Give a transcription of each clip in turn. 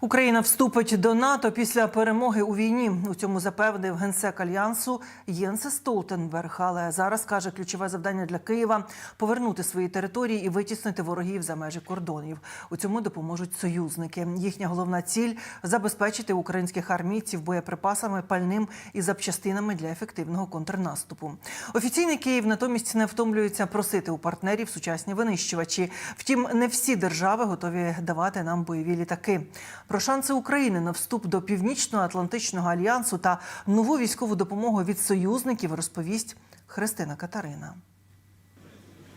Україна вступить до НАТО після перемоги у війні. У цьому запевнив генсек альянсу Єнсе Столтенберг. Але зараз каже, ключове завдання для Києва повернути свої території і витіснити ворогів за межі кордонів. У цьому допоможуть союзники. Їхня головна ціль забезпечити українських армійців боєприпасами, пальним і запчастинами для ефективного контрнаступу. Офіційний Київ натомість не втомлюється просити у партнерів сучасні винищувачі. Втім, не всі держави готові давати нам бойові літаки. Про шанси України на вступ до Північно-Атлантичного альянсу та нову військову допомогу від союзників розповість Христина Катарина.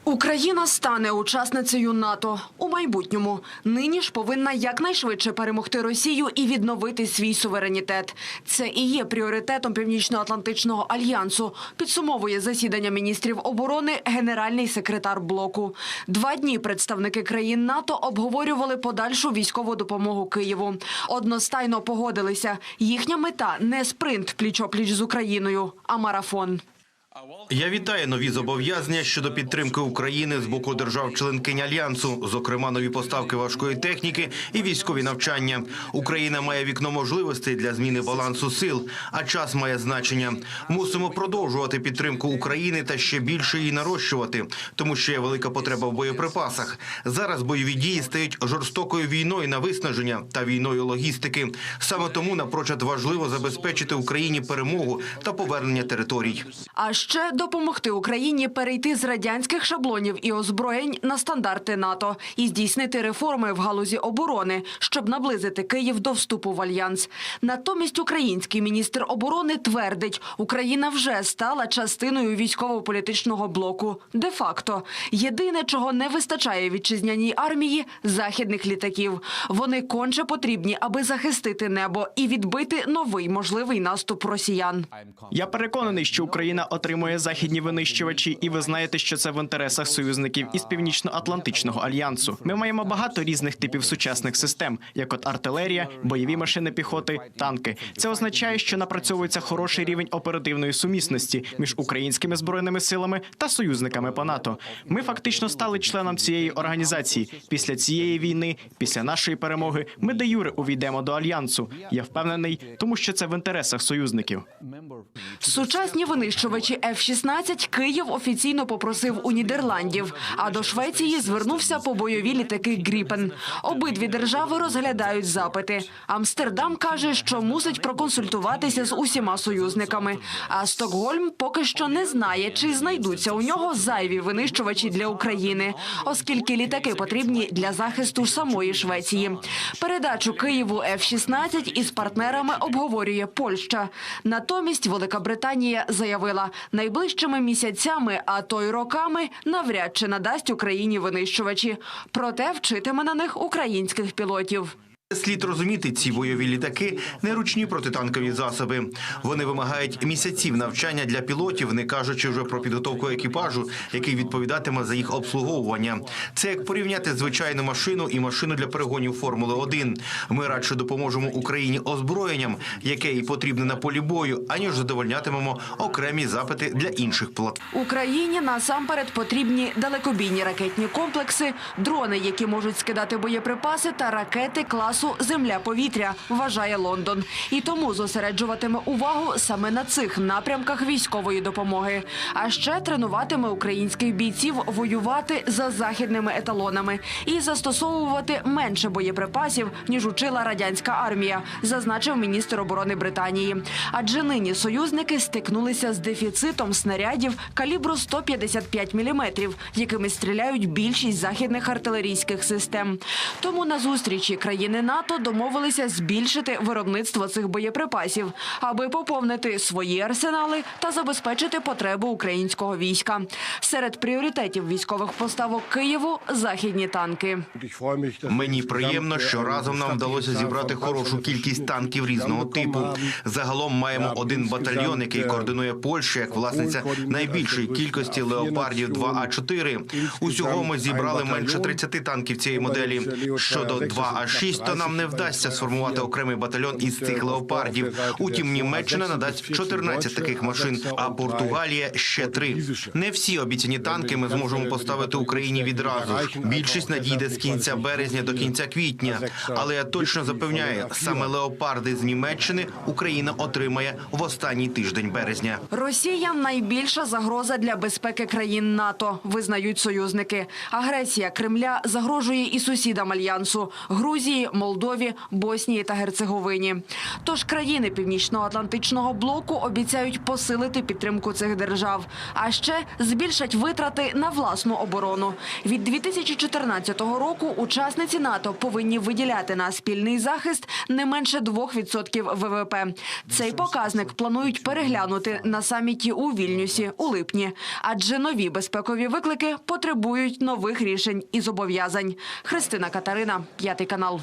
Україна стане учасницею НАТО у майбутньому. Нині ж повинна якнайшвидше перемогти Росію і відновити свій суверенітет. Це і є пріоритетом Північно-Атлантичного альянсу. Підсумовує засідання міністрів оборони генеральний секретар блоку. Два дні представники країн НАТО обговорювали подальшу військову допомогу Києву. Одностайно погодилися. Їхня мета не спринт пліч-опліч з Україною, а марафон. Я вітаю нові зобов'язання щодо підтримки України з боку держав-членкинь альянсу, зокрема нові поставки важкої техніки і військові навчання. Україна має вікно можливостей для зміни балансу сил, а час має значення. Мусимо продовжувати підтримку України та ще більше її нарощувати, тому що є велика потреба в боєприпасах. Зараз бойові дії стають жорстокою війною на виснаження та війною логістики. Саме тому напрочуд важливо забезпечити Україні перемогу та повернення територій. Ще допомогти Україні перейти з радянських шаблонів і озброєнь на стандарти НАТО і здійснити реформи в галузі оборони, щоб наблизити Київ до вступу в альянс. Натомість український міністр оборони твердить, Україна вже стала частиною військово-політичного блоку. Де-факто єдине, чого не вистачає вітчизняній армії західних літаків. Вони конче потрібні, аби захистити небо і відбити новий можливий наступ росіян. Я переконаний, що Україна отримує західні винищувачі, і ви знаєте, що це в інтересах союзників із Північно-Атлантичного альянсу. Ми маємо багато різних типів сучасних систем, як от артилерія, бойові машини піхоти, танки. Це означає, що напрацьовується хороший рівень оперативної сумісності між українськими збройними силами та союзниками по НАТО. Ми фактично стали членом цієї організації. Після цієї війни, після нашої перемоги, ми де юре увійдемо до альянсу. Я впевнений, тому що це в інтересах союзників. Сучасні винищувачі F-16 Київ офіційно попросив у Нідерландів, а до Швеції звернувся по бойові літаки Гріпен. Обидві держави розглядають запити. Амстердам каже, що мусить проконсультуватися з усіма союзниками. А Стокгольм поки що не знає, чи знайдуться у нього зайві винищувачі для України, оскільки літаки потрібні для захисту самої Швеції. Передачу Києву F-16 із партнерами обговорює Польща. Натомість Велика Британія заявила, найближчими місяцями, а то й роками, навряд чи надасть Україні винищувачі. Проте вчитиме на них українських пілотів. Слід розуміти, ці бойові літаки не ручні протитанкові засоби. Вони вимагають місяців навчання для пілотів, не кажучи вже про підготовку екіпажу, який відповідатиме за їх обслуговування. Це як порівняти звичайну машину і машину для перегонів Формули 1 Ми радше допоможемо Україні озброєнням, яке їй потрібне на полі бою, аніж задовольнятимемо окремі запити для інших платформ. Україні насамперед потрібні далекобійні ракетні комплекси, дрони, які можуть скидати боєприпаси, та ракети класу Земля-повітря, вважає Лондон. І тому зосереджуватиме увагу саме на цих напрямках військової допомоги. А ще тренуватиме українських бійців воювати за західними еталонами і застосовувати менше боєприпасів, ніж учила радянська армія, зазначив міністр оборони Британії. Адже нині союзники стикнулися з дефіцитом снарядів калібру 155 мм, якими стріляють більшість західних артилерійських систем. Тому на зустрічі країни НАТО домовилися збільшити виробництво цих боєприпасів, аби поповнити свої арсенали та забезпечити потребу українського війська. Серед пріоритетів військових поставок Києву західні танки. Мені приємно, що разом нам вдалося зібрати хорошу кількість танків різного типу. Загалом маємо один батальйон, який координує Польща як власниця найбільшої кількості леопардів 2 а 4 Усього ми зібрали менше 30 танків цієї моделі. Щодо 2 а 6 то нам не вдасться сформувати окремий батальйон із цих леопардів. Утім, Німеччина надасть 14 таких машин, а Португалія ще три. Не всі обіцяні танки ми зможемо поставити Україні відразу. Більшість надійде з кінця березня до кінця квітня. Але я точно запевняю, саме леопарди з Німеччини Україна отримає в останній тиждень березня. Росія найбільша загроза для безпеки країн НАТО, визнають союзники. Агресія Кремля загрожує і сусідам альянсу Грузії, Молдові, Боснії та Герцеговині. Тож країни Північно-Атлантичного блоку обіцяють посилити підтримку цих держав, а ще збільшать витрати на власну оборону. Від 2014 року учасниці НАТО повинні виділяти на спільний захист не менше 2% ВВП. Цей показник планують переглянути на саміті у Вільнюсі у липні, адже нові безпекові виклики потребують нових рішень і зобов'язань. Христина Катерина, п'ятий канал.